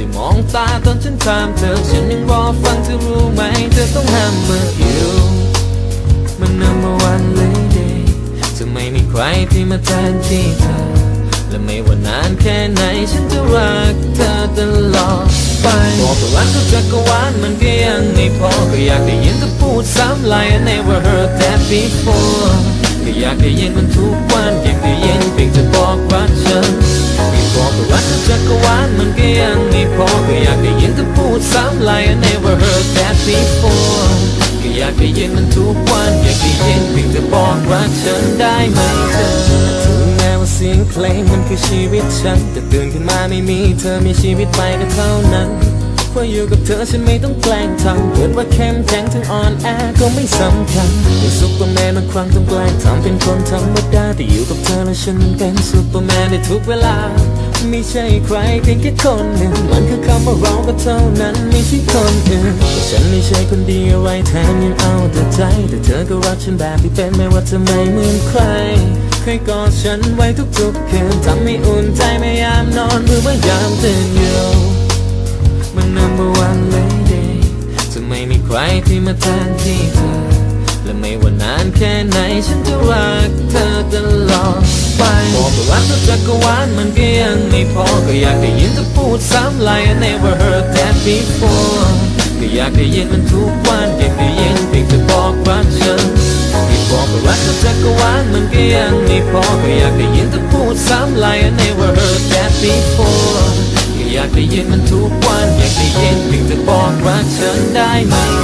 ช่มองตาตอนฉันถามเธอ ฉันยังรอฟังเธอรู้ไหม เธอต้องห้ามเมื่ออยู่มัน number one lady จะไม่มีใครที่มาแทนที่เธอ และไม่ว่านานแค่ไหนฉันจะรักเธอตลอดไปบอกว่ารักทุกจักรวาลมันก็ยังไม่พอ ก็อยากได้ยินเธอพูดซ้ำ like I never heard that before ก็อยากได้ยินมันทุกวัน รักทุกจักรวาลมันก็ยังไม่พอก็อยากได้ยินเธอพูดซ้ำ like I never heard that before ก็อยากได้ยินมันทุกวันอยากได้ยินเพียงจะบอกรักฉันได้ไหมเธอถึงแม้ว่าเสียงเพลงมันคือชีวิตฉันแต่ตื่นขึ้นมาไม่มีเธอมีชีวิตไปก็เท่านั้นเพราะอยู่กับเธอฉันไม่ต้องแกล้งทำเกิดว่าเข้มแข็งถึงอ่อนแอก็ไม่สำคัญเป็นซุปเปอร์แมนบางครั้งต้องแกล้งทำเป็นคนธรรมดาแต่อยู่กับเธอแล้วฉันเป็นซุปเปอร์แมนในทุกเวลา ไม่ใช่ใครเพียงแค่คนหนึ่งมันคือคำว่าเราก็เท่านั้นไม่ใช่คนอื่นแต่ฉันไม่ใช่คนดีอะไรแถมยังเอาแต่ใจ แต่เธอก็รักฉันแบบที่เป็นไม่ว่าจะไม่เหมือนใครเคยกอดฉันไว้ทุกๆคืนทำให้อุ่นใจไม่ยามนอนหรือว่ายามตื่นอยู่มัน number one lady จะไม่มีใครที่มาแทนที่เธอและไม่ว่านานแค่ไหนฉันจะรักเธอตลอด บอกว่ารักเธอจักรวาลมันก็ยังไม่พอ ก็อยากได้ยินเธอพูดซ้ำ like I never heard that before ก็อยากได้ยินมันทุกวันอยากได้ยินเพียงเธอบอกรักฉันที่บอกว่ารักเธอจักรวาลมันก็ยังไม่พอ ก็อยากได้ยินเธอพูดซ้ำ like I never heard that before ก็อยากได้ยินมันทุกวันอยากได้ยินเพียงเธอบอกรักฉันได้ไหม